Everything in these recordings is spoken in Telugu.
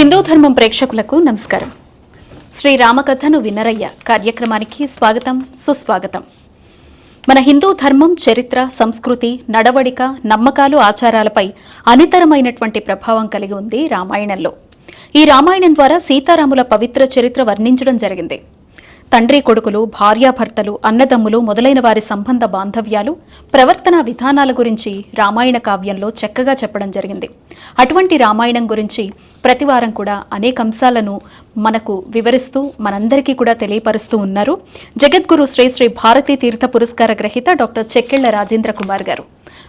హిందూ ధర్మం ప్రేక్షకులకు నమస్కారం. శ్రీ రామకథను వినరయ్య కార్యక్రమానికి స్వాగతం సుస్వాగతం. మన హిందూ ధర్మం చరిత్ర సంస్కృతి నడవడిక నమ్మకాలు ఆచారాలపై అనితరమైనటువంటి ప్రభావం కలిగి ఉంది రామాయణంలో. ఈ రామాయణం ద్వారా సీతారాముల పవిత్ర చరిత్ర వర్ణించడం జరిగింది. తండ్రి కొడుకులు భార్యాభర్తలు అన్నదమ్ములు మొదలైన వారి సంబంధ బాంధవ్యాలు ప్రవర్తన విధానాల గురించి రామాయణ కావ్యంలో చక్కగా చెప్పడం జరిగింది. అటువంటి రామాయణం గురించి ప్రతివారం కూడా అనేక అంశాలను మనకు వివరిస్తూ మనందరికీ కూడా తెలియపరుస్తూ ఉన్నారు. జగద్గురు శ్రీ శ్రీ భారతీ తీర్థ పురస్కార గ్రహీత డాక్టర్ చెక్కెళ్ళ రాజేంద్ర కుమార్ గారు.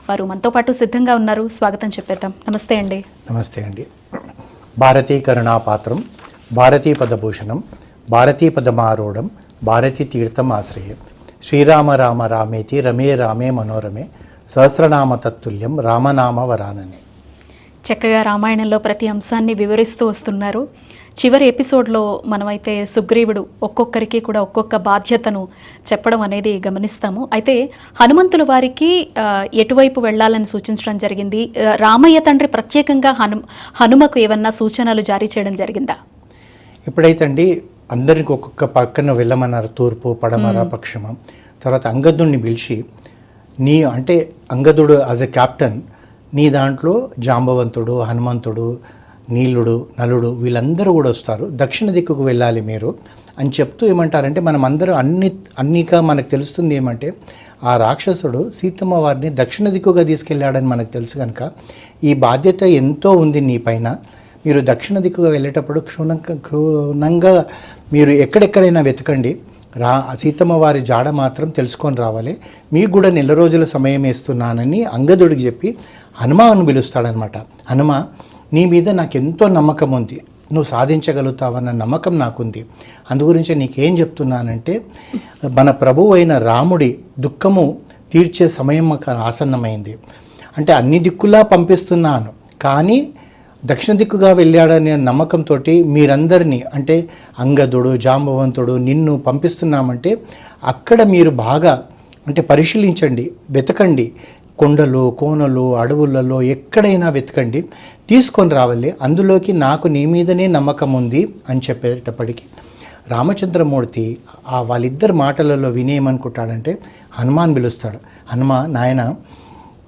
వారు మనతో పాటు సిద్ధంగా ఉన్నారు. స్వాగతం చెప్పేద్దాం. నమస్తే అండి. నమస్తే అండి. భారతీ కరుణాపాత్రం భారతీ పదభూషణం భారతీ పదమారూఢం భారతీ తీర్థం ఆశ్రయం. శ్రీరామ రామ రామేతి రమే రామే మనోరమే సహస్రనామ తత్తుల్యం రామనామ వరాననే. చక్కగా రామాయణంలో ప్రతి అంశాన్ని వివరిస్తూ వస్తున్నారు. చివరి ఎపిసోడ్లో మనమైతే సుగ్రీవుడు ఒక్కొక్కరికి కూడా ఒక్కొక్క బాధ్యతను చెప్పడం అనేది గమనిస్తాము. అయితే హనుమంతుల వారికి ఎటువైపు వెళ్ళాలని సూచించడం జరిగింది? రామయ్య తండ్రి ప్రత్యేకంగా హను హనుమకు ఏమన్నా సూచనలు జారీ చేయడం జరిగిందా? ఇప్పుడైతే అండి అందరికి ఒక్కొక్క పక్కన వెళ్ళమన్నారు తూర్పు పడమర పశ్చిమ. తర్వాత అంగదుడిని పిలిచి నీ అంటే అంగదుడు యాజ్ ఎ కెప్టెన్ నీ దాంట్లో జాంబవంతుడు హనుమంతుడు నీలుడు నలుడు వీళ్ళందరూ కూడా వస్తారు. దక్షిణ దిక్కుకు వెళ్ళాలి మీరు. అని చెప్తూ ఏమంటారంటే మనం అందరూ అన్ని అన్నిగా మనకు తెలుస్తుంది ఏమంటే ఆ రాక్షసుడు సీతమ్మ వారిని దక్షిణ దిక్కుగా తీసుకెళ్ళాడని మనకు తెలుసు కనుక ఈ బాధ్యత ఎంతో ఉంది నీ పైన. మీరు దక్షిణ దిక్కుగా వెళ్ళేటప్పుడు క్షుణంగా మీరు ఎక్కడెక్కడైనా వెతకండి. రా సీతమ్మ వారి జాడ మాత్రం తెలుసుకొని రావాలి. మీకు కూడా నెల రోజుల సమయం ఇస్తున్నానని అంగదుడికి చెప్పి హనుమాను పిలుస్తాడనమాట. హనుమ నీ మీద నాకు ఎంతో నమ్మకం ఉంది. నువ్వు సాధించగలుగుతావన్న నమ్మకం నాకుంది. అందుగురించి నీకేం చెప్తున్నానంటే మన ప్రభువు అయిన రాముడి దుఃఖము తీర్చే సమయం మాకు ఆసన్నమైంది. అంటే అన్ని దిక్కులా పంపిస్తున్నాను. కానీ దక్షిణ దిక్కుగా వెళ్ళాడనే నమ్మకంతో మీరందరినీ అంటే అంగదుడు జాంబవంతుడు నిన్ను పంపిస్తున్నామంటే అక్కడ మీరు బాగా అంటే పరిశీలించండి వెతకండి. కొండలు కోనలు అడవులలో ఎక్కడైనా వెతకండి. తీసుకొని రావాలి. అందులోకి నాకు నీ మీదనే నమ్మకం ఉంది అని చెప్పేటప్పటికీ రామచంద్రమూర్తి ఆ వాళ్ళిద్దరి మాటలలో వినేయమనుకుంటాడంటే హనుమాన్ పిలుస్తాడు. హనుమ నాయన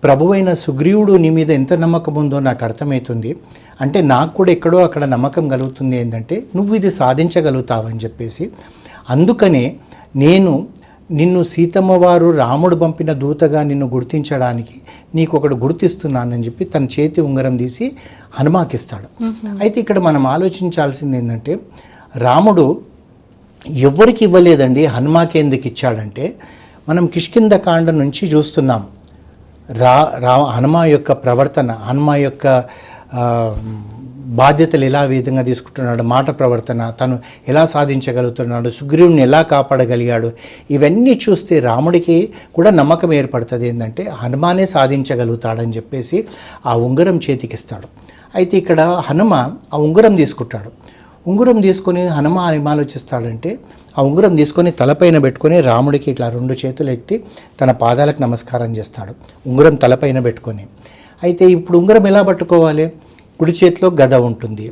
ప్రభువైన సుగ్రీవుడు నీ మీద ఎంత నమ్మకం ఉందో నాకు అర్థమవుతుంది అంటే నాకు కూడా ఎక్కడో అక్కడ నమ్మకం కలుగుతుంది ఏంటంటే నువ్వు ఇది సాధించగలుగుతావని చెప్పేసి. అందుకనే నేను నిన్ను సీతమ్మ వారు రాముడు పంపిన దూతగా నిన్ను గుర్తించడానికి నీకు ఒకడు గుర్తిస్తున్నానని చెప్పి తన చేతి ఉంగరం తీసి హనుమాకిస్తాడు అయితే ఇక్కడ మనం ఆలోచించాల్సింది ఏంటంటే రాముడు ఎవరికి ఇవ్వలేదండి హనుమాకి ఎందుకు ఇచ్చాడంటే మనం కిష్కింద కాండ నుంచి చూస్తున్నాం. రా రా హనుమ యొక్క ప్రవర్తన హనుమ యొక్క బాధ్యతలు ఎలా విధంగా తీసుకుంటున్నాడు మాట ప్రవర్తన తను ఎలా సాధించగలుగుతున్నాడు సుగ్రీవుని ఎలా కాపాడగలిగాడు ఇవన్నీ చూస్తే రాముడికి కూడా నమ్మకం ఏర్పడుతుంది ఏంటంటే హనుమానే సాధించగలుగుతాడని చెప్పేసి ఆ ఉంగరం చేతికిస్తాడు. అయితే ఇక్కడ హనుమ ఆ ఉంగరం తీసుకుంటాడు. ఉంగరం తీసుకొని హనుమ ఏం ఆలోచిస్తాడంటే ఆ ఉంగరం తీసుకొని తలపైన పెట్టుకొని రాముడికి ఇట్లా రెండు చేతులు ఎత్తి తన పాదాలకు నమస్కారం చేస్తాడు. ఉంగరం తలపైన పెట్టుకొని. అయితే ఇప్పుడు ఉంగరం ఎలా పట్టుకోవాలి? కుడి చేతిలో గద ఉంటుంది.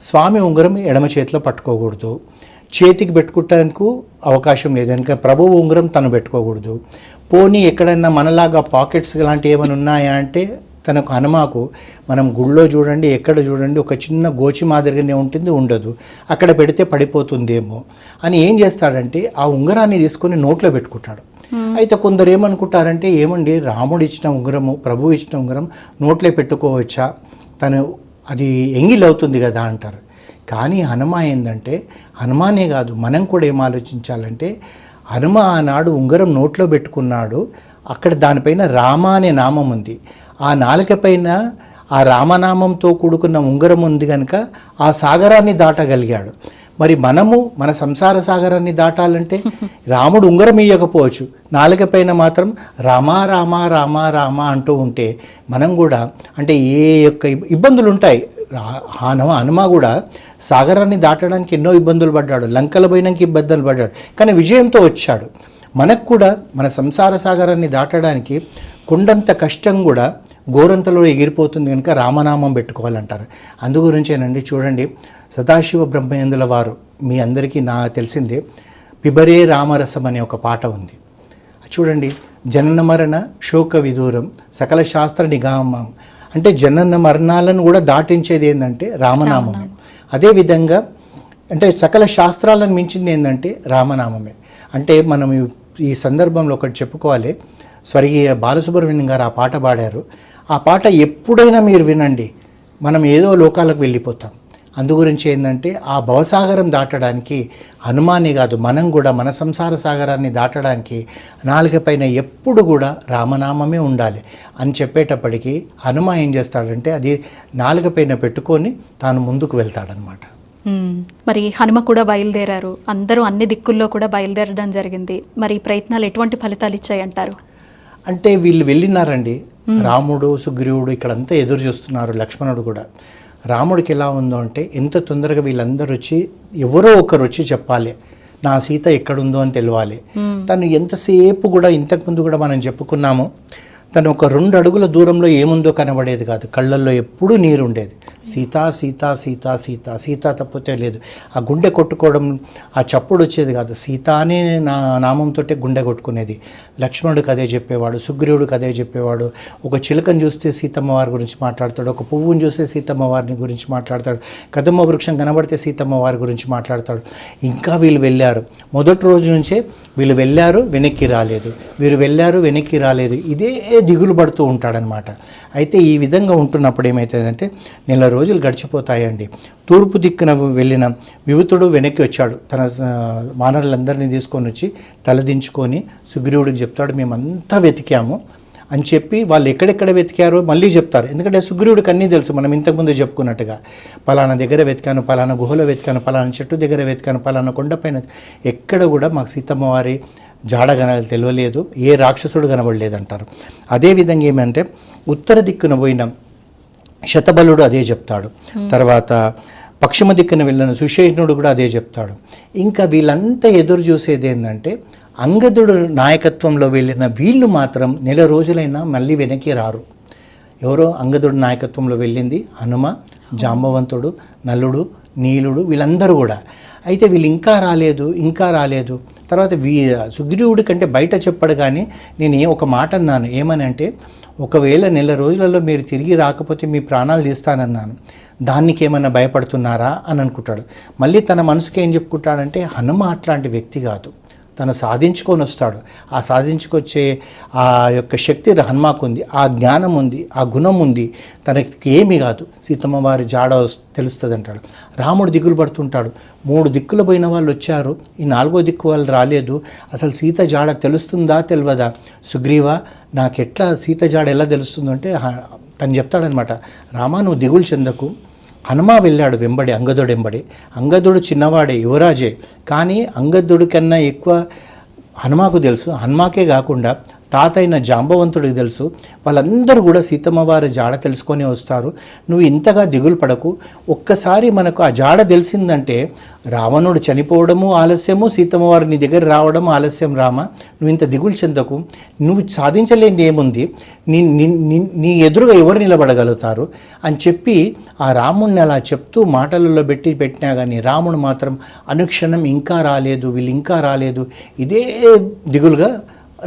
స్వామి ఉంగరం ఎడమ చేతిలో పట్టుకోకూడదు. చేతికి పెట్టుకోవటానికి అవకాశం లేదు. కనుక ప్రభువు ఉంగరం తను పెట్టుకోకూడదు. పోనీ ఎక్కడన్నా మనలాగా పాకెట్స్ లాంటివి ఏమైనా ఉన్నాయా అంటే తనకు హనుమాకు మనం గుళ్ళో చూడండి ఎక్కడ చూడండి ఒక చిన్న గోచి మాదిరిగానే ఉంటుంది ఉండదు. అక్కడ పెడితే పడిపోతుందేమో. అని ఏం చేస్తాడంటే ఆ ఉంగరాన్ని తీసుకొని నోట్లో పెట్టుకుంటాడు. అయితే కొందరు ఏమనుకుంటారంటే ఏమండి రాముడు ఇచ్చిన ఉంగరము ప్రభువు ఇచ్చిన ఉంగరం నోట్లో పెట్టుకోవచ్చా? తను అది ఎంగిల్ అవుతుంది కదా అంటారు. కానీ హనుమ ఏంటంటే హనుమానే కాదు మనం కూడా ఏం ఆలోచించాలంటే హనుమ ఆనాడు ఉంగరం నోట్లో పెట్టుకున్నాడు అక్కడ దానిపైన రామ అనే నామం ఉంది. ఆ నాలుక పైన ఆ రామనామంతో కూడుకున్న ఉంగరం ఉంది కనుక ఆ సాగరాన్ని దాటగలిగాడు. మరి మనము మన సంసార సాగరాన్ని దాటాలంటే రాముడు ఉంగరం ఇయ్యకపోవచ్చు. నాలుక పైన మాత్రం రామా రామా రామా రామా అంటూ ఉంటే మనం కూడా అంటే ఏ యొక్క ఇబ్- ఇబ్బందులు ఉంటాయి హనుమ హనుమ కూడా సాగరాన్ని దాటడానికి ఎన్నో ఇబ్బందులు పడ్డాడు. లంకల పోయినాక ఇబ్బందులు పడ్డాడు. కానీ విజయంతో వచ్చాడు. మనకు కూడా మన సంసార సాగరాన్ని దాటడానికి కొండంత కష్టం కూడా గోరంతలో ఎగిరిపోతుంది కనుక రామనామం పెట్టుకోవాలంటారు. అందు గురించేనండి చూడండి సదాశివ బ్రహ్మేంద్రుల వారు మీ అందరికీ నా తెలిసిందే పిబరే రామరసం అనే ఒక పాట ఉంది. చూడండి జనన మరణ శోక విదూరం సకల శాస్త్ర నిగామం అంటే జనన మరణాలను కూడా దాటించేది ఏంటంటే రామనామమే. అదేవిధంగా అంటే సకల శాస్త్రాలను మించింది ఏంటంటే రామనామమే. అంటే మనం ఈ సందర్భంలో ఒకటి చెప్పుకోవాలి స్వర్గీయ బాలసుబ్రహ్మణ్యం గారు ఆ పాట పాడారు. ఆ పాట ఎప్పుడైనా మీరు వినండి. మనం ఏదో లోకాలకు వెళ్ళిపోతాం. అందు గురించి ఏంటంటే ఆ భవసాగరం దాటడానికి హనుమానే కాదు మనం కూడా మన సంసార సాగరాన్ని దాటడానికి నాలుక పైన ఎప్పుడు కూడా రామనామమే ఉండాలి అని చెప్పేటప్పటికీ హనుమ ఏం చేస్తాడంటే అది నాలుక పైన పెట్టుకొని తాను ముందుకు వెళ్తాడనమాట. మరి హనుమ కూడా బయలుదేరారు. అందరూ అన్ని దిక్కుల్లో కూడా బయలుదేరడం జరిగింది. మరి ఈ ప్రయత్నాలు ఎటువంటి ఫలితాలు ఇచ్చాయంటారు? అంటే వీళ్ళు వెళ్ళినారండి. రాముడు సుగ్రీవుడు ఇక్కడంతా ఎదురు చూస్తున్నారు లక్ష్మణుడు కూడా. రాముడికి ఎలా ఉందో అంటే ఎంత తొందరగా వీళ్ళందరూ వచ్చి ఎవరో ఒకరు వచ్చి చెప్పాలి. నా సీత ఎక్కడుందో అని తెలియాలి తను ఎంతసేపు కూడా ఇంతకుముందు కూడా మనం చెప్పుకున్నాము. తను ఒక రెండు అడుగుల దూరంలో ఏముందో కనబడేది కాదు. కళ్ళల్లో ఎప్పుడూ నీరు ఉండేది సీతా సీతా సీతా సీత సీత తప్పితే లేదు. ఆ గుండె కొట్టుకోవడం ఆ చప్పుడు వచ్చేది కాదు. సీత అనే నా నామంతో గుండె కొట్టుకునేది. లక్ష్మణుడికి అదే చెప్పేవాడు సుగ్రీవుడికి అదే చెప్పేవాడు. ఒక చిలుకను చూస్తే సీతమ్మ వారి గురించి మాట్లాడతాడు. ఒక పువ్వుని చూస్తే సీతమ్మ వారిని గురించి మాట్లాడతాడు. కదమ్మ వృక్షం కనబడితే సీతమ్మ వారి గురించి మాట్లాడతాడు. ఇంకా వీళ్ళు వెళ్ళారు. మొదటి రోజు నుంచే వీళ్ళు వెళ్ళారు వెనక్కి రాలేదు. వీరు వెళ్ళారు వెనక్కి రాలేదు. ఇదే దిగులు పడుతూ ఉంటాడనమాట అయితే ఈ విధంగా ఉంటున్నప్పుడు ఏమవుతుందంటే నెల రోజులు గడిచిపోతాయండి. తూర్పు దిక్కున వెళ్ళిన వివుతుడు వెనక్కి వచ్చాడు. తన వానరులందరినీ తీసుకొని వచ్చి తలదించుకొని సుగ్రీవుడికి చెప్తాడు మేమంతా వెతికాము. అని చెప్పి వాళ్ళు ఎక్కడెక్కడ వెతికారో మళ్ళీ చెప్తారు. ఎందుకంటే సుగ్రీవుడికి అన్నీ తెలుసు మనం ఇంతకుముందు చెప్పుకున్నట్టుగా. పలానా దగ్గర వెతికాను పలానా గుహలో వెతికాను పలానా చెట్టు దగ్గర వెతికాను పలానా కొండపైన ఎక్కడ కూడా మాకు సీతమ్మవారి జాడ కన తెలియలేదు ఏ రాక్షసుడు కనబడలేదు అంటారు అదేవిధంగా ఏమంటే ఉత్తర దిక్కున పోయిన శతబలుడు అదే చెప్తాడు. తర్వాత పశ్చిమ దిక్కున వెళ్ళిన సుషేణుడు కూడా అదే చెప్తాడు. ఇంకా వీళ్ళంతా ఎదురు చూసేది ఏంటంటే అంగదుడు నాయకత్వంలో వెళ్ళిన వీళ్ళు మాత్రం నెల రోజులైనా మళ్ళీ వెనక్కి రారు. ఎవరో అంగదుడు నాయకత్వంలో వెళ్ళింది? హనుమ. జాంబవంతుడు నలుడు నీలుడు వీళ్ళందరూ కూడా. అయితే వీళ్ళు ఇంకా రాలేదు ఇంకా రాలేదు. తర్వాత వీ సుగ్రీవుడి కంటే బయట చెప్పడు కానీ నేను ఏ ఒక మాట అన్నాను. ఏమని అంటే ఒకవేళ నెల రోజులలో మీరు తిరిగి రాకపోతే మీ ప్రాణాలు తీస్తానన్నాను. దానికి ఏమన్నా భయపడుతున్నారా? అని అనుకుంటాడు. మళ్ళీ తన మనసుకి ఏం చెప్పుకుంటాడంటే హనుమ అట్లాంటి వ్యక్తి కాదు. తను సాధించుకొని వస్తాడు. ఆ సాధించుకొచ్చే ఆ యొక్క శక్తి హనుమాకు ఉంది ఆ జ్ఞానం ఉంది ఆ గుణం ఉంది తనకి ఏమీ కాదు. సీతమ్మ వారి జాడ తెలుస్తుంది అంటాడు రాముడు దిగులు పడుతుంటాడు. మూడు దిక్కులు పోయిన వాళ్ళు వచ్చారు. ఈ నాలుగో దిక్కు వాళ్ళు రాలేదు. అసలు సీత జాడ తెలుస్తుందా తెలియదా సుగ్రీవ నాకెట్లా సీత జాడ ఎలా తెలుస్తుందంటే తను చెప్తాడనమాట రామా నువ్వు దిగులు చెందకు. హనుమ వెళ్ళాడు వెంబడి అంగదుడు వెంబడి. అంగదుడు చిన్నవాడే యువరాజే. కానీ అంగదుడి కన్నా ఎక్కువ హనుమాకు తెలుసు. హనుమాకే కాకుండా తాత అయిన జాంబవంతుడికి తెలుసు. వాళ్ళందరూ కూడా సీతమ్మ వారి జాడ తెలుసుకొని వస్తారు. నువ్వు ఇంతగా దిగులు పడకు. ఒక్కసారి మనకు ఆ జాడ తెలిసిందంటే రావణుడు చనిపోవడము ఆలస్యము సీతమ్మ వారు నీ దగ్గర రావడం ఆలస్యం రామ. నువ్వు ఇంత దిగులు చెందకు. నువ్వు సాధించలేని ఏముంది? నీ నీ- నీ- నీ ఎదురుగా ఎవరు నిలబడగలుగుతారు? అని చెప్పి ఆ రాముడిని అలా చెప్తూ మాటలలో పెట్టి పెట్టినా కానీ రాముడు మాత్రం అనుక్షణం ఇంకా రాలేదు వీళ్ళు ఇంకా రాలేదు. ఇదే దిగులుగా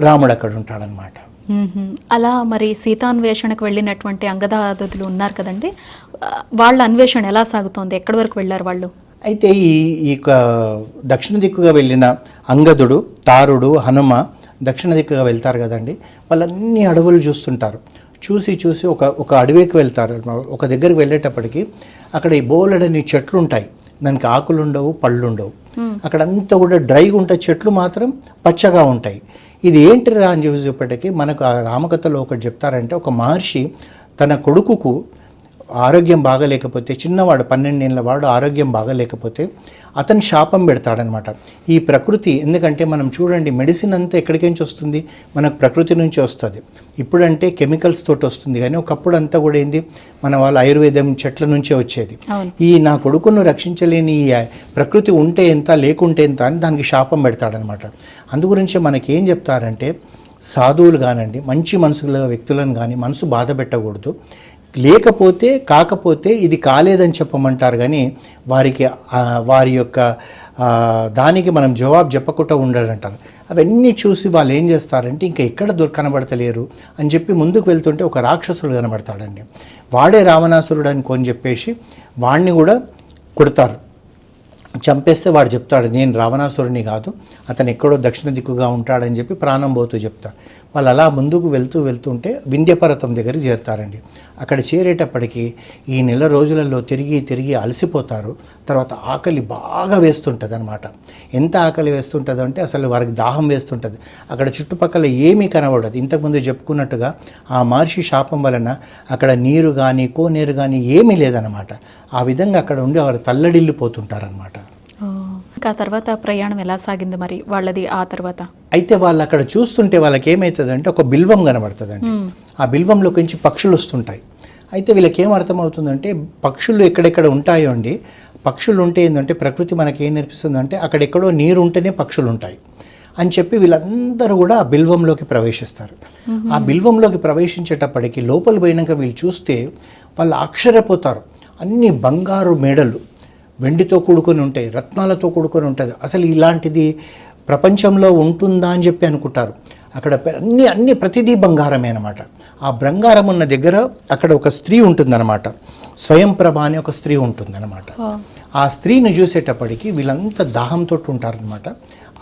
రాముడు అక్కడ ఉంటాడనమాట. అలా మరి సీతాన్వేషణకు వెళ్ళినటువంటి అంగదాదులు ఉన్నారు కదండి. వాళ్ళ అన్వేషణ ఎలా సాగుతోంది? ఎక్కడి వరకు వెళ్ళారు వాళ్ళు? అయితే ఈ ఈ యొక్క దక్షిణ దిక్కుగా వెళ్ళిన అంగదుడు తారుడు హనుమ దక్షిణ దిక్కుగా వెళ్తారు కదండి. వాళ్ళన్ని అడవులు చూస్తుంటారు. చూసి చూసి ఒక ఒక అడవికి వెళ్తారు. ఒక దగ్గరికి వెళ్ళేటప్పటికి అక్కడ ఈ బోలెడని చెట్లు ఉంటాయి. దానికి ఆకులు ఉండవు పళ్ళు ఉండవు అక్కడంతా కూడా డ్రైగా ఉంటాయి చెట్లు మాత్రం పచ్చగా ఉంటాయి. ఇది ఏంటిరా అని చూసేప్పటికీ మనకు ఆ రామకథలో ఒకటి చెప్తారంటే ఒక మహర్షి తన కొడుకుకు ఆరోగ్యం బాగలేకపోతే చిన్నవాడు పన్నెండేళ్ళ వాడు ఆరోగ్యం బాగలేకపోతే అతను శాపం పెడతాడనమాట. ఈ ప్రకృతి ఎందుకంటే మనం చూడండి మెడిసిన్ అంతా ఎక్కడికి నుంచి వస్తుంది? మనకు ప్రకృతి నుంచి వస్తుంది. ఇప్పుడంటే కెమికల్స్ తోటి వస్తుంది. కానీ ఒకప్పుడు అంతా కూడా ఏంది? మన వాళ్ళ ఆయుర్వేదం చెట్ల నుంచే వచ్చేది. ఈ నా కొడుకును రక్షించలేని ఈ ప్రకృతి ఉంటే ఎంత లేకుంటే ఎంత అని దానికి శాపం పెడతాడనమాట. అందు గురించి మనకి ఏం చెప్తారంటే సాధువులు కానండి మంచి మనసుల వ్యక్తులను కానీ మనసు బాధ పెట్టకూడదు. లేకపోతే కాకపోతే ఇది కాలేదని చెప్పమంటారు కానీ వారికి వారి యొక్క దానికి మనం జవాబు చెప్పకుండా ఉండాలంటారు. అవన్నీ చూసి వాళ్ళు ఏం చేస్తారంటే ఇంకా ఎక్కడ దొర కనబడతలేరు అని చెప్పి ముందుకు వెళ్తుంటే ఒక రాక్షసుడు కనబడతాడండి. వాడే రావణాసురుడు అని కొని చెప్పేసి వాడిని కూడా కొడతారు. చంపేస్తే వాడు చెప్తాడు నేను రావణాసురుని కాదు అతను ఎక్కడో దక్షిణ దిక్కుగా ఉంటాడని చెప్పి ప్రాణం పోతూ చెప్తాడు. వాళ్ళు అలా ముందుకు వెళ్తూ వెళ్తుంటే వింధ్యపర్వతం దగ్గరికి చేరుతారండి. అక్కడ చేరేటప్పటికి ఈ నెల రోజులలో తిరిగి తిరిగి అలసిపోతారు. తర్వాత ఆకలి బాగా వేస్తుంటుంది అనమాట ఎంత ఆకలి వేస్తుంటుంది అంటే అసలు వారికి దాహం వేస్తుంటుంది. అక్కడ చుట్టుపక్కల ఏమీ కనబడదు. ఇంతకుముందు చెప్పుకున్నట్టుగా ఆ మహర్షి శాపం వలన అక్కడ నీరు కానీ కోనేరు కానీ ఏమీ లేదనమాట ఆ విధంగా అక్కడ ఉండి వారు తల్లడిల్లిపోతుంటారనమాట ఇంకా తర్వాత ప్రయాణం ఎలా సాగింది మరి? వాళ్ళది ఆ తర్వాత? అయితే వాళ్ళు అక్కడ చూస్తుంటే వాళ్ళకి ఏమవుతుందంటే ఒక బిల్వం కనబడుతుందండి. ఆ బిల్వంలో నుంచి పక్షులు వస్తుంటాయి. అయితే వీళ్ళకి ఏం అర్థమవుతుందంటే పక్షులు ఎక్కడెక్కడ ఉంటాయో అండి. పక్షులు ఉంటే ఏంటంటే ప్రకృతి మనకి ఏం నేర్పిస్తుందంటే అక్కడెక్కడో నీరు ఉంటేనే పక్షులు ఉంటాయి అని చెప్పి వీళ్ళందరూ కూడా ఆ బిల్వంలోకి ప్రవేశిస్తారు. ఆ బిల్వంలోకి ప్రవేశించేటప్పటికి లోపల పోయినాక వీళ్ళు చూస్తే వాళ్ళు ఆశ్చర్యపోతారు అన్ని బంగారు మేడలు. వెండితో కూడుకొని ఉంటాయి రత్నాలతో కూడుకొని ఉంటుంది. అసలు ఇలాంటిది ప్రపంచంలో ఉంటుందా అని చెప్పి అనుకుంటారు. అక్కడ అన్ని అన్ని ప్రతిదీ బంగారమే అనమాట ఆ బంగారం ఉన్న దగ్గర అక్కడ ఒక స్త్రీ ఉంటుందన్నమాట. స్వయం ప్రభ అని ఒక స్త్రీ ఉంటుందన్నమాట. ఆ. స్త్రీని చూసేటప్పటికి వీళ్ళంతా దాహంతో ఉంటారనమాట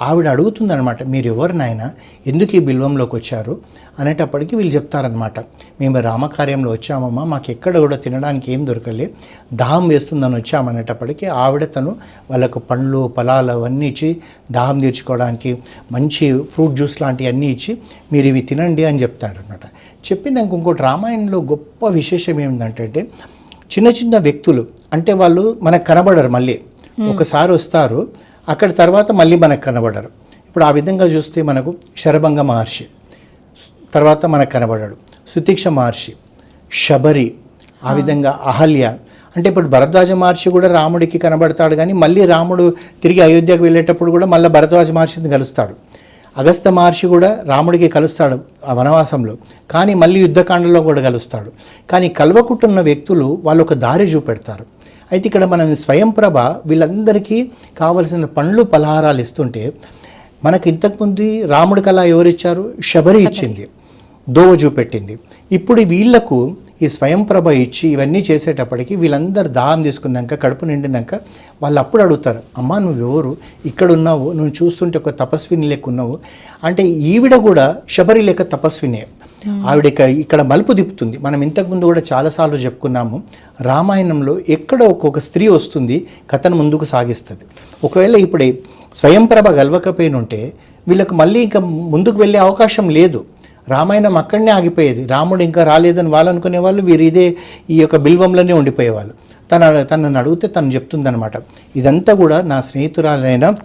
ఆవిడ అడుగుతుందనమాట మీరు ఎవరు నాయన ఎందుకు ఈ బిల్వంలోకి వచ్చారు? అనేటప్పటికి వీళ్ళు చెప్తారనమాట మేము రామకార్యంలో వచ్చామమ్మా మాకు ఎక్కడ కూడా తినడానికి ఏం దొరకలే దాహం వేస్తుందని వచ్చామనేటప్పటికి ఆవిడ తను వాళ్ళకు పండ్లు ఫలాలు అవన్నీ ఇచ్చి దాహం తీర్చుకోవడానికి మంచి ఫ్రూట్ జ్యూస్ లాంటివి అన్నీ ఇచ్చి మీరు ఇవి తినండి అని చెప్తాడనమాట చెప్పినాక ఇంకోటి రామాయణంలో గొప్ప విశేషం ఏమిటంటే చిన్న చిన్న వ్యక్తులు అంటే వాళ్ళు మనకు కనబడరు మళ్ళీ. ఒకసారి వస్తారు అక్కడ తర్వాత మళ్ళీ మనకు కనబడరు. ఇప్పుడు ఆ విధంగా చూస్తే మనకు శరభంగ మహర్షి తర్వాత మనకు కనబడాడు. సుతీక్ష మహర్షి శబరి ఆ విధంగా అహల్య. అంటే ఇప్పుడు భరద్వాజ మహర్షి కూడా రాముడికి కనబడతాడు కానీ మళ్ళీ రాముడు తిరిగి అయోధ్యకు వెళ్ళేటప్పుడు కూడా మళ్ళీ భరద్వాజ మహర్షిని కలుస్తాడు. అగస్త్య మహర్షి కూడా రాముడికి కలుస్తాడు ఆ వనవాసంలో. కానీ మళ్ళీ యుద్ధకాండలో కూడా కలుస్తాడు. కానీ కలవకుంటున్న వ్యక్తులు వాళ్ళు ఒక దారి చూపెడతారు. అయితే ఇక్కడ మనం స్వయం ప్రభ వీళ్ళందరికీ కావలసిన పండ్లు పలహారాలు ఇస్తుంటే మనకు ఇంతకుముందు రాముడి కళ ఎవరిచ్చారు? శబరి ఇచ్చింది. దోవ చూపెట్టింది. ఇప్పుడు వీళ్ళకు ఈ స్వయం ప్రభ ఇచ్చి ఇవన్నీ చేసేటప్పటికి వీళ్ళందరూ దాహం తీసుకున్నాక కడుపు నిండినాక వాళ్ళు అప్పుడు అడుగుతారు అమ్మా నువ్వు ఎవరు ఇక్కడ ఉన్నావు నువ్వు చూస్తుంటే ఒక తపస్విని లెక్క ఉన్నావు. అంటే ఈవిడ కూడా శబరి లెక్క తపస్వినే. Hmm. ఆవిడ ఇక్కడ మలుపు తిప్పుతుంది. మనం ఇంతకుముందు కూడా చాలాసార్లు చెప్పుకున్నాము రామాయణంలో ఎక్కడ ఒక్కొక్క స్త్రీ వస్తుంది కథను ముందుకు సాగిస్తుంది. ఒకవేళ ఇప్పుడు స్వయంప్రభ గెలవకపోయినుంటే వీళ్ళకి మళ్ళీ ఇంకా ముందుకు వెళ్ళే అవకాశం లేదు. రామాయణం అక్కడనే ఆగిపోయేది. రాముడు ఇంకా రాలేదని వాళ్ళు అనుకునే వాళ్ళు వీరు ఇదే ఈ యొక్క బిల్వంలోనే ఉండిపోయేవాళ్ళు. తన తనని అడిగితే తను చెప్తుందనమాట ఇదంతా కూడా నా స్నేహితురాలైన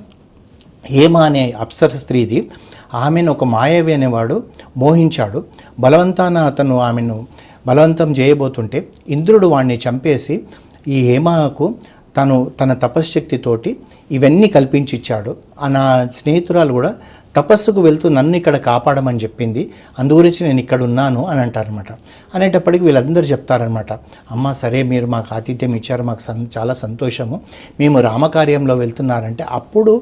హేమ అనే అప్సర స్త్రీది. ఆమెను ఒక మాయవి అనేవాడు మోహించాడు. బలవంతాన అతను ఆమెను బలవంతం చేయబోతుంటే ఇంద్రుడు వాణ్ణి చంపేసి ఈ హేమకు తను తన తపశ్శక్తితోటి ఇవన్నీ కల్పించి ఇచ్చాడు ఆ నా స్నేహితురాలు కూడా తపస్సుకు వెళ్తూ నన్ను ఇక్కడ కాపాడమని చెప్పింది. అందు గురించి నేను ఇక్కడ ఉన్నాను అని అంటారనమాట అనేటప్పటికి వీళ్ళందరూ చెప్తారనమాట అమ్మ సరే మీరు మాకు ఆతిథ్యం ఇచ్చారు మాకు సం చాలా సంతోషము. మేము రామకార్యంలో వెళ్తున్నారంటే అప్పుడు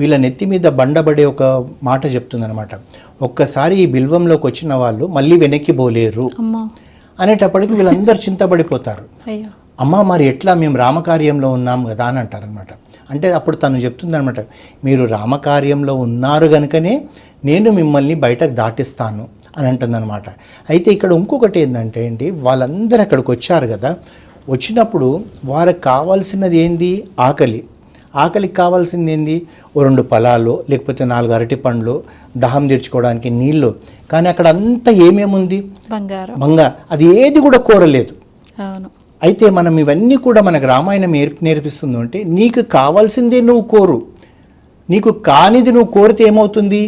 వీళ్ళ నెత్తి మీద బండబడే ఒక మాట చెప్తుందనమాట ఒక్కసారి ఈ బిల్వంలోకి వచ్చిన వాళ్ళు మళ్ళీ వెనక్కి పోలేరు అనేటప్పటికి వీళ్ళందరూ చింతపడిపోతారు. అమ్మ మరి ఎట్లా మేము రామకార్యంలో ఉన్నాం కదా అని అంటారనమాట అంటే అప్పుడు తను చెప్తుందనమాట మీరు రామకార్యంలో ఉన్నారు కనుకనే నేను మిమ్మల్ని బయటకు దాటిస్తాను అని అంటుందన్నమాట. అయితే ఇక్కడ ఇంకొకటి ఏంటంటే ఏంటి వాళ్ళందరూ అక్కడికి వచ్చారు కదా వచ్చినప్పుడు వారికి కావాల్సినది ఏంది? ఆకలి. ఆకలికి కావాల్సింది ఏంది? ఓ రెండు ఫలాలు లేకపోతే నాలుగు అరటి పండ్లు దహం తీర్చుకోవడానికి నీళ్ళు. కానీ అక్కడ అంతా ఏమేముంది? బంగారం. బంగా అది ఏది కూడా కోరలేదు. అవును. అయితే మనం ఇవన్నీ కూడా మనకు రామాయణం నేర్పి నేర్పిస్తుంది అంటే నీకు కావాల్సిందే నువ్వు కోరు. నీకు కానిది నువ్వు కోరితే ఏమవుతుంది?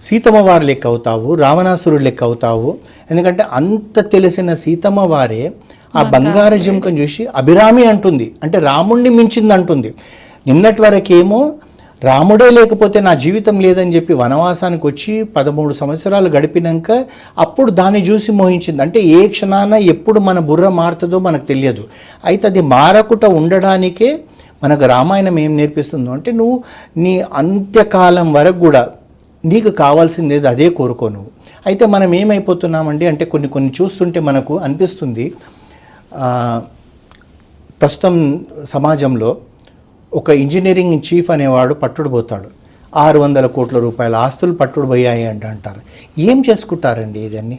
సీతమ్మ వారి లెక్క అవుతావు రావణాసురుడు లెక్క అవుతావు. ఎందుకంటే అంత తెలిసిన సీతమ్మ వారే ఆ బంగారు జింకను చూసి అభిరామి అంటుంది. అంటే రాముణ్ణి మించింది అంటుంది నిన్నటి వరకేమో రాముడే లేకపోతే నా జీవితం లేదని చెప్పి వనవాసానికి వచ్చి పదమూడు సంవత్సరాలు గడిపినాక అప్పుడు దాన్ని చూసి మోహించింది. అంటే ఏ క్షణాన ఎప్పుడు మన బుర్ర మారుతుందో మనకు తెలియదు. అయితే అది మారకుట ఉండడానికే మనకు రామాయణం ఏం నేర్పిస్తుందో అంటే నువ్వు నీ అంత్యకాలం వరకు కూడా నీకు కావాల్సింది అదే కోరుకో నువ్వు. అయితే మనం ఏమైపోతున్నామండి అంటే కొన్ని కొన్ని చూస్తుంటే మనకు అనిపిస్తుంది. ప్రస్తుతం సమాజంలో ఒక ఇంజనీరింగ్ చీఫ్ అనేవాడు పట్టుడు పోతాడు. ఆరు వందల కోట్ల రూపాయల ఆస్తులు పట్టుడు పోయాయి అంట అంటారు. ఏం చేసుకుంటారండి ఇదన్నీ?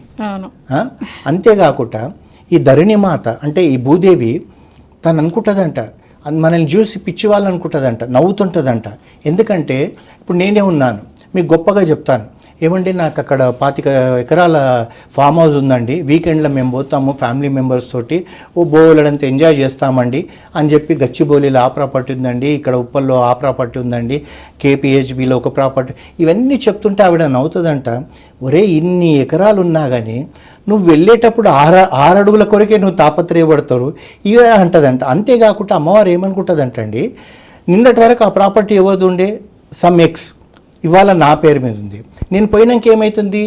అంతేకాకుండా ఈ ధరణిమాత అంటే ఈ భూదేవి తను అనుకుంటుందంట. అన్- మనల్ని చూసి పిచ్చి వాళ్ళు అనుకుంటుందంట నవ్వుతుంటుందంట. ఎందుకంటే ఇప్పుడు నేనే ఉన్నాను మీకు గొప్పగా చెప్తాను. ఏమండి నాకు అక్కడ పాతిక ఎకరాల ఫామ్ హౌస్ ఉందండి. వీకెండ్లో మేము పోతాము ఫ్యామిలీ మెంబర్స్ తోటి. ఓ బోలెడంత ఎంజాయ్ చేస్తామండి. అని చెప్పి గచ్చిబౌలిలో ఆ ప్రాపర్టీ ఉందండి ఇక్కడ ఉప్పల్లో ఆ ప్రాపర్టీ ఉందండి కేపీహెచ్బిలో ఒక ప్రాపర్టీ. ఇవన్నీ చెప్తుంటే ఆవిడ నవ్వుతుందంట ఒరే ఇన్ని ఎకరాలు ఉన్నా కానీ నువ్వు వెళ్ళేటప్పుడు ఆర ఆరడుగుల కొరకే నువ్వు తాపత్రయపడతారు. ఇవే అంటదంట. అంతేకాకుండా అమ్మవారు ఏమనుకుంటుందంటండి నిన్నటి వరకు ఆ ప్రాపర్టీ ఇవ్వదుండే ఉండే? సమ్ ఎక్స్ ఇవాళ నా పేరు మీద ఉంది. నేను పోయినాక ఏమవుతుంది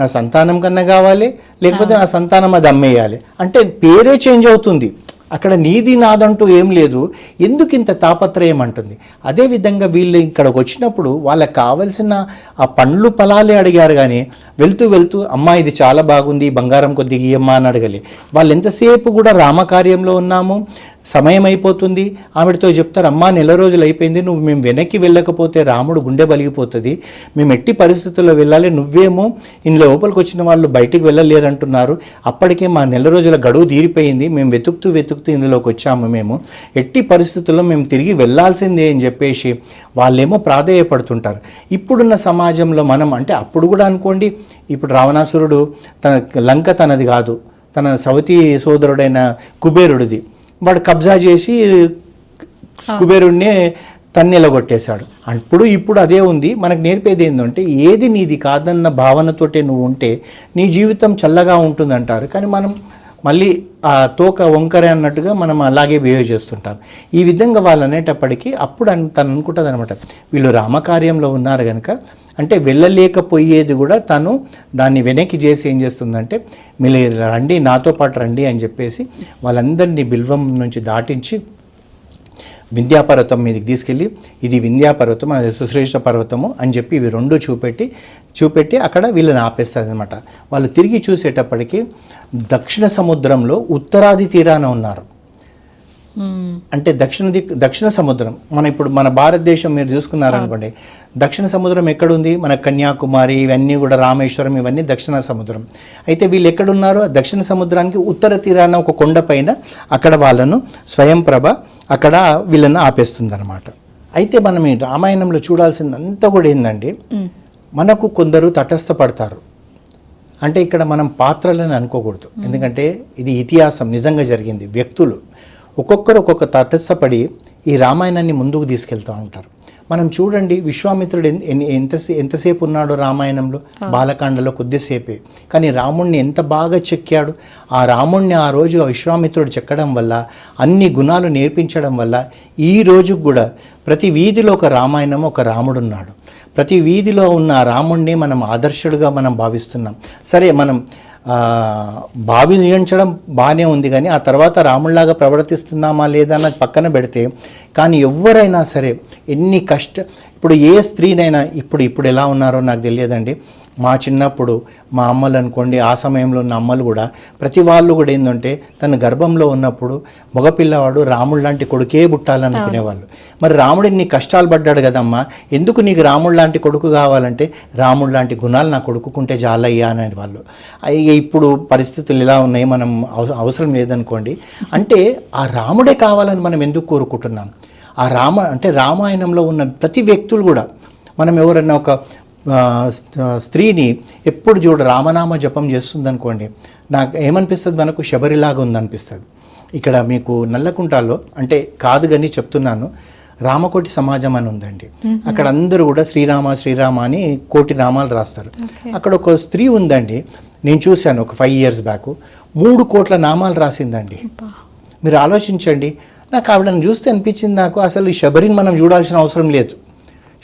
నా సంతానం కన్నా కావాలి లేకపోతే నా సంతానం అది అమ్మేయాలి. అంటే పేరే చేంజ్ అవుతుంది. అక్కడ నీది నాదంటూ ఏం లేదు. ఎందుకు ఇంత తాపత్రయం అంటుంది? అదేవిధంగా వీళ్ళు ఇక్కడికి వచ్చినప్పుడు వాళ్ళకి కావలసిన ఆ పండ్లు పొలాలే అడిగారు కానీ వెళ్తూ వెళ్తూ అమ్మా ఇది చాలా బాగుంది బంగారం కొద్దిగా ఇయ్యమ్మా అని అడగలే. వాళ్ళు ఎంతసేపు కూడా రామకార్యంలో ఉన్నాము. సమయం అయిపోతుంది ఆవిడతో చెప్తారు అమ్మా నెల రోజులు అయిపోయింది నువ్వు మేము వెనక్కి వెళ్ళకపోతే రాముడు గుండె బలిగిపోతుంది. మేము ఎట్టి పరిస్థితుల్లో వెళ్ళాలి నువ్వేమో ఇందులో లోపలికి వచ్చిన వాళ్ళు బయటికి వెళ్ళలేరంటున్నారు అప్పటికే మా నెల రోజుల గడువు తీరిపోయింది మేము వెతుకుతూ వెతుకుతూ ఇందులోకి వచ్చాము మేము. ఎట్టి పరిస్థితుల్లో మేము తిరిగి వెళ్ళాల్సిందే అని చెప్పేసి వాళ్ళేమో ప్రాధేయపడుతుంటారు. ఇప్పుడున్న సమాజంలో మనం అంటే అప్పుడు కూడా అనుకోండి ఇప్పుడు రావణాసురుడు తన లంక తనది కాదు తన సవతి సోదరుడైన కుబేరుడిది. వాడు కబ్జా చేసి కుబేరుడిని తన్నెలగొట్టేశాడు అప్పుడు ఇప్పుడు అదే ఉంది. మనకు నేర్పేది ఏంటంటే ఏది నీది కాదన్న భావనతోటే నువ్వు ఉంటే నీ జీవితం చల్లగా ఉంటుందంటారు. కానీ మనం మళ్ళీ ఆ తోక వంకరే అన్నట్టుగా మనం అలాగే బిహేవ్ చేస్తుంటాం. ఈ విధంగా వాళ్ళు అనేటప్పటికీ అప్పుడు అన్- తను అనుకుంటుంది అనమాట వీళ్ళు రామకార్యంలో ఉన్నారు కనుక అంటే వెళ్ళలేకపోయేది కూడా తను దాన్ని వెనక్కి చేసి ఏం చేస్తుందంటే మీరు రండి నాతో పాటు రండి అని చెప్పేసి వాళ్ళందరినీ బిల్వం నుంచి దాటించి వింధ్యాపర్వతం మీదకి తీసుకెళ్ళి ఇది వింధ్యాపర్వతం అది సుశ్రేష్ఠ పర్వతము అని చెప్పి ఇవి రెండు చూపెట్టి చూపెట్టి అక్కడ వీళ్ళని ఆపేస్తారు అనమాట వాళ్ళు తిరిగి చూసేటప్పటికి దక్షిణ సముద్రంలో ఉత్తరాది తీరాన ఉన్నారు. అంటే దక్షిణ దిక్ దక్షిణ సముద్రం. మన ఇప్పుడు మన భారతదేశం మీరు చూసుకున్నారనుకోండి దక్షిణ సముద్రం ఎక్కడుంది? మన కన్యాకుమారి ఇవన్నీ కూడా రామేశ్వరం ఇవన్నీ దక్షిణ సముద్రం. అయితే వీళ్ళు ఎక్కడున్నారో? ఆ దక్షిణ సముద్రానికి ఉత్తర తీరాన ఒక కొండ పైన అక్కడ వాళ్ళను స్వయం ప్రభ అక్కడ వీళ్ళను ఆపేస్తుందన్నమాట. అయితే మనం ఈ రామాయణంలో చూడాల్సిందంతా కూడా ఏంటంటే మనకు కొందరు తటస్థపడతారు. అంటే ఇక్కడ మనం పాత్రలను అనుకోకూడదు. ఎందుకంటే ఇది ఇతిహాసం నిజంగా జరిగింది. వ్యక్తులు ఒక్కొక్కరు ఒక్కొక్క తటస్థపడి ఈ రామాయణాన్ని ముందుకు తీసుకెళ్తూ ఉంటారు. మనం చూడండి విశ్వామిత్రుడు ఎంతసే ఎంతసేపు ఉన్నాడు రామాయణంలో? బాలకాండలో కొద్దిసేపే కానీ రాముణ్ణి ఎంత బాగా చెక్కాడు? ఆ రాముణ్ణి ఆ రోజు ఆ విశ్వామిత్రుడు చెక్కడం వల్ల అన్ని గుణాలు నేర్పించడం వల్ల ఈ రోజు కూడా ప్రతి వీధిలో ఒక రామాయణం ఒక రాముడు ఉన్నాడు ప్రతి వీధిలో ఉన్న రాముణ్ణి మనం ఆదర్శుడుగా మనం భావిస్తున్నాం. సరే మనం భావించడం బాగానే ఉంది కానీ ఆ తర్వాత రాముళ్ళాగా ప్రవర్తిస్తున్నామా లేదా అన్నది పక్కన పెడితే కానీ ఎవరైనా సరే ఎన్ని కష్ట ఇప్పుడు ఏ స్త్రీనైనా ఇప్పుడు ఇప్పుడు ఎలా ఉన్నారో నాకు తెలియదండి. మా చిన్నప్పుడు మా అమ్మలు అనుకోండి ఆ సమయంలో ఉన్న అమ్మలు కూడా ప్రతి వాళ్ళు కూడా ఏంటంటే తన గర్భంలో ఉన్నప్పుడు మగపిల్లవాడు రాముడు లాంటి కొడుకే పుట్టాలనుకునేవాళ్ళు. మరి రాముడు ఇన్ని కష్టాలు పడ్డాడు కదమ్మా ఎందుకు నీకు రాముడు లాంటి కొడుకు కావాలంటే రాముడు లాంటి గుణాలు నా కొడుకుంటే చాలయ్యా అనే వాళ్ళు అయ్య ఇప్పుడు పరిస్థితులు ఎలా ఉన్నాయి మనం అవ- అవసరం లేదనుకోండి. అంటే ఆ రాముడే కావాలని మనం ఎందుకు కోరుకుంటున్నాం? ఆ రామ అంటే రామాయణంలో ఉన్న ప్రతి వ్యక్తులు కూడా మనం ఎవరైనా ఒక స్త్రీని ఎప్పుడు చూడ రామనామ జపం చేస్తుంది అనుకోండి నాకు ఏమనిపిస్తుంది మనకు? శబరిలాగా ఉందనిపిస్తుంది. ఇక్కడ మీకు నల్లకుంటాలో అంటే కాదు కానీ చెప్తున్నాను రామకోటి సమాజం అని ఉందండి. అక్కడ అందరూ కూడా శ్రీరామ శ్రీరామ అని కోటి నామాలు రాస్తారు. అక్కడ ఒక స్త్రీ ఉందండి నేను చూశాను ఒక ఫైవ్ ఇయర్స్ బ్యాక్ మూడు కోట్ల నామాలు రాసిందండి. మీరు ఆలోచించండి నాకు ఆవిడని చూస్తే అనిపించింది నాకు అసలు ఈ శబరిని మనం చూడాల్సిన అవసరం లేదు.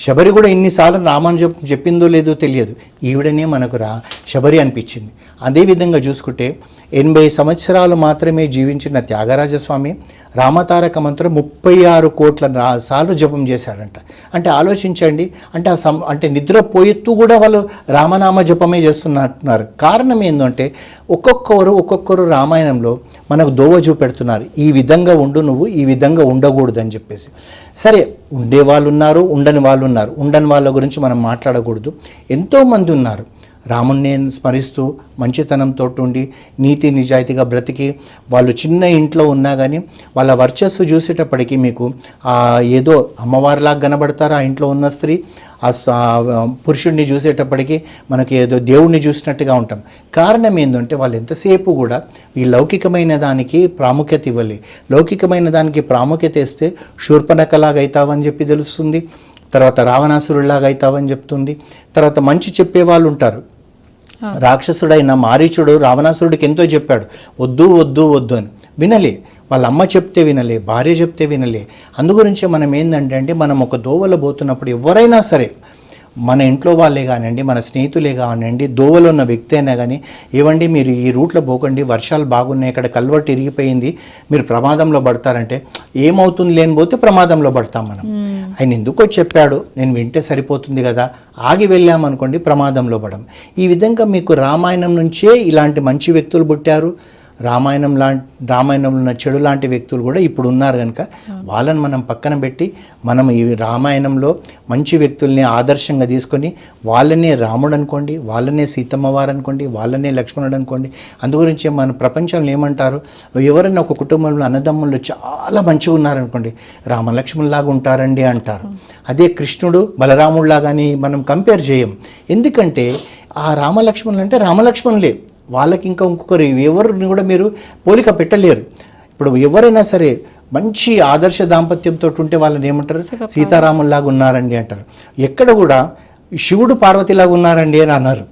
శబరి కూడా ఇన్నిసార్లు రామాను చెప్ చెప్పిందో లేదో తెలియదు. ఈవిడనే మనకు రా శబరి అనిపించింది. అదేవిధంగా చూసుకుంటే ఎనభై సంవత్సరాలు మాత్రమే జీవించిన త్యాగరాజస్వామి రామతారక మంత్రం ముప్పై ఆరు కోట్ల సార్లు జపం చేశాడంట. అంటే ఆలోచించండి అంటే ఆ సం అంటే నిద్రపోయేత్తు కూడా వాళ్ళు రామనామ జపమే చేస్తున్నట్టున్నారు. కారణం ఏంటంటే ఒక్కొక్కరు ఒక్కొక్కరు రామాయణంలో మనకు దోవ చూపెడుతున్నారు. ఈ విధంగా ఉండు నువ్వు ఈ విధంగా ఉండకూడదని చెప్పేసి. సరే ఉండే వాళ్ళు ఉన్నారు ఉండని వాళ్ళు ఉన్నారు ఉండని వాళ్ళ గురించి మనం మాట్లాడకూడదు. ఎంతోమంది ఉన్నారు. రాముణ్ణి స్మరిస్తూ మంచితనంతో ఉండి నీతి నిజాయితీగా బ్రతికి వాళ్ళు చిన్న ఇంట్లో ఉన్నా కానీ వాళ్ళ వర్చస్సు చూసేటప్పటికీ మీకు ఏదో అమ్మవారిలాగా కనబడతారు ఆ ఇంట్లో ఉన్న స్త్రీ. ఆ స- పురుషుడిని చూసేటప్పటికీ మనకి ఏదో దేవుణ్ణి చూసినట్టుగా ఉంటాం. కారణం ఏంటంటే వాళ్ళు ఎంతసేపు కూడా ఈ లౌకికమైన దానికి ప్రాముఖ్యత ఇవ్వాలి. లౌకికమైన దానికి ప్రాముఖ్యత ఇస్తే శూర్పణకలాగా అవుతావని చెప్పి తెలుస్తుంది. తర్వాత రావణాసురుడిలాగా అవుతావని చెప్తుంది. తర్వాత మంచి చెప్పే వాళ్ళు ఉంటారు. రాక్షసుడైన మారీచుడు రావణాసురుడికి ఎంతో చెప్పాడు వద్దు వద్దు వద్దు అని. వినలే. వాళ్ళ అమ్మ చెప్తే వినలే భార్య చెప్తే వినలే. అందుగురించి మనం ఏంటంటే అంటే మనం ఒక దోవలో పోతున్నప్పుడు ఎవరైనా సరే మన ఇంట్లో వాళ్ళే కానివ్వండి మన స్నేహితులే కానివ్వండి దోవలో ఉన్న వ్యక్తి అయినా కానీ ఏవండి మీరు ఈ రూట్లో పోకండి వర్షాలు బాగున్నాయి ఇక్కడ కల్వర్ట్ ఇరిగిపోయింది మీరు ప్రమాదంలో పడతారంటే ఏమవుతుంది లేని పోతే ప్రమాదంలో పడతాం మనం. ఆయన ఎందుకో చెప్పాడు నేను వింటే సరిపోతుంది కదా ఆగి వెళ్ళామనుకోండి ప్రమాదంలో పడం. ఈ విధంగా మీకు రామాయణం నుంచే ఇలాంటి మంచి వ్యక్తులు పుట్టారు. రామాయణం లాంటి రామాయణంలో ఉన్న చెడు లాంటి వ్యక్తులు కూడా ఇప్పుడు ఉన్నారు కనుక వాళ్ళని మనం పక్కన పెట్టి మనం ఈ రామాయణంలో మంచి వ్యక్తుల్ని ఆదర్శంగా తీసుకొని వాళ్ళనే రాముడు అనుకోండి వాళ్ళనే సీతమ్మ వారు అనుకోండి వాళ్ళనే లక్ష్మణుడు అనుకోండి అందుగురించి మన ప్రపంచంలో ఏమంటారు? ఎవరైనా ఒక కుటుంబంలో అన్నదమ్ములు చాలా మంచిగా ఉన్నారనుకోండి రామలక్ష్మణులాగా ఉంటారండి అంటారు. అదే కృష్ణుడు బలరాముడిలాగాని మనం కంపేర్ చేయం. ఎందుకంటే ఆ రామలక్ష్మణులు అంటే రామలక్ష్మణులే. వాళ్ళకి ఇంకా ఇంకొకరు ఎవరిని కూడా మీరు పోలిక పెట్టలేరు. ఇప్పుడు ఎవరైనా సరే మంచి ఆదర్శ దాంపత్యంతో ఉంటే వాళ్ళని ఏమంటారు? సీతారాముల్లాగా ఉన్నారండి అంటారు. ఎక్కడ కూడా శివుడు పార్వతిలాగా ఉన్నారండి అని అన్నారు.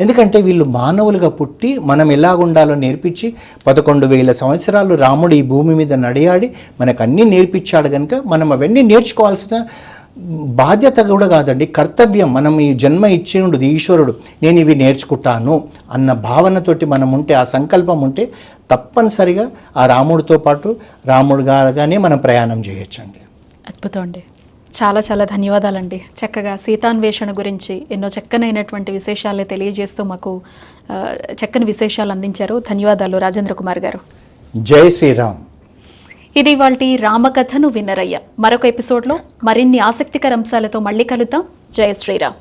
ఎందుకంటే వీళ్ళు మానవులుగా పుట్టి మనం ఎలాగ ఉండాలో నేర్పించి పదకొండు వేల సంవత్సరాలు రాముడు ఈ భూమి మీద నడియాడి మనకు అన్నీ నేర్పించాడు కనుక మనం అవన్నీ నేర్చుకోవాల్సిన బాధ్యత కూడా కాదండి కర్తవ్యం. మనం ఈ జన్మ ఇచ్చినుడు ఈశ్వరుడు. నేను ఇవి నేర్చుకుంటాను అన్న భావనతోటి మనం ఉంటే ఆ సంకల్పం ఉంటే తప్పనిసరిగా ఆ రాముడితో పాటు రాముడు గారుగానే మనం ప్రయాణం చేయొచ్చండి. అద్భుతం అండి. చాలా చాలా ధన్యవాదాలండి. చక్కగా సీతాన్వేషణ గురించి ఎన్నో చక్కనైనటువంటి విశేషాలు తెలియజేస్తూ మాకు చక్కని విశేషాలు అందించారు. ధన్యవాదాలు రాజేంద్ర కుమార్ గారు. జై శ్రీరామ్. ఇది వాళ్ళ రామకథను విన్నరయ్య మరొక ఎపిసోడ్లో మరిన్ని ఆసక్తికర అంశాలతో మళ్ళీ కలుద్దాం. జయ శ్రీరామ్.